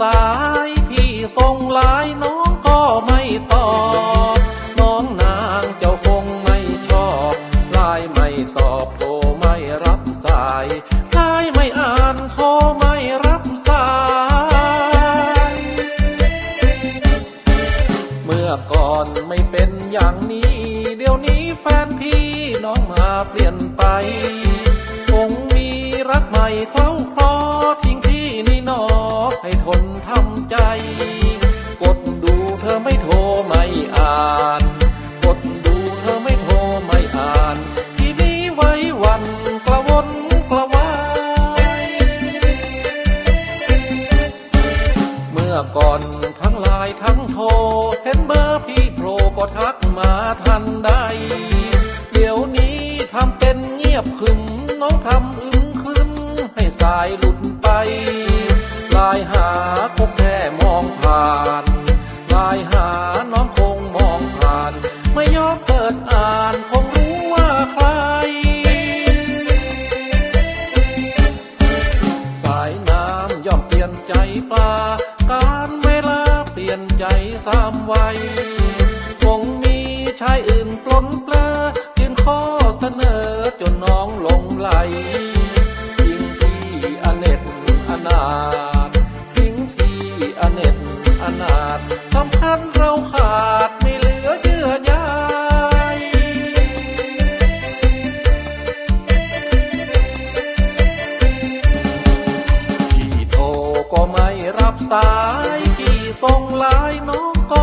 สาย พี่ส่งไลน์น้องก็ไม่ตอบ น้องนางเจ้าคงไม่ชอบไลน์ไม่ตอบโทรไม่รับสายไลน์ไม่อ่านโทรไม่รับสาย เมื่อก่อนไม่เป็นอย่างนี้ เดี๋ยวนี้แฟนพี่น้องมาเปลี่ยนไป คงมีรักใหม่เคล้า ก่อนทั้งไลน์ทั้งโทรเห็นเบอร์พี่โผล่ก็ทักมาทันใดเดี๋ยวนี้ทำเป็นเงียบขึมน้องทำอึมครึมให้สายหลุดไปไลน์หาคงแค่มองผ่านไลน์หาน้องคงมองผ่าน ไม่ยอมเปิดอ่านคงรู้ว่าใคร สามวัยคงมีชายอื่นปล้นเปลอยื่นข้อเสนอจนน้องหลงไหลทิ้งพี่อเนตอนาถทิ้งพี่อเนตอนาถสำคัญเราขาดไม่เหลือเยื่อใยพี่โทรก็ไม่รับสาย ส่งไลน์น้องก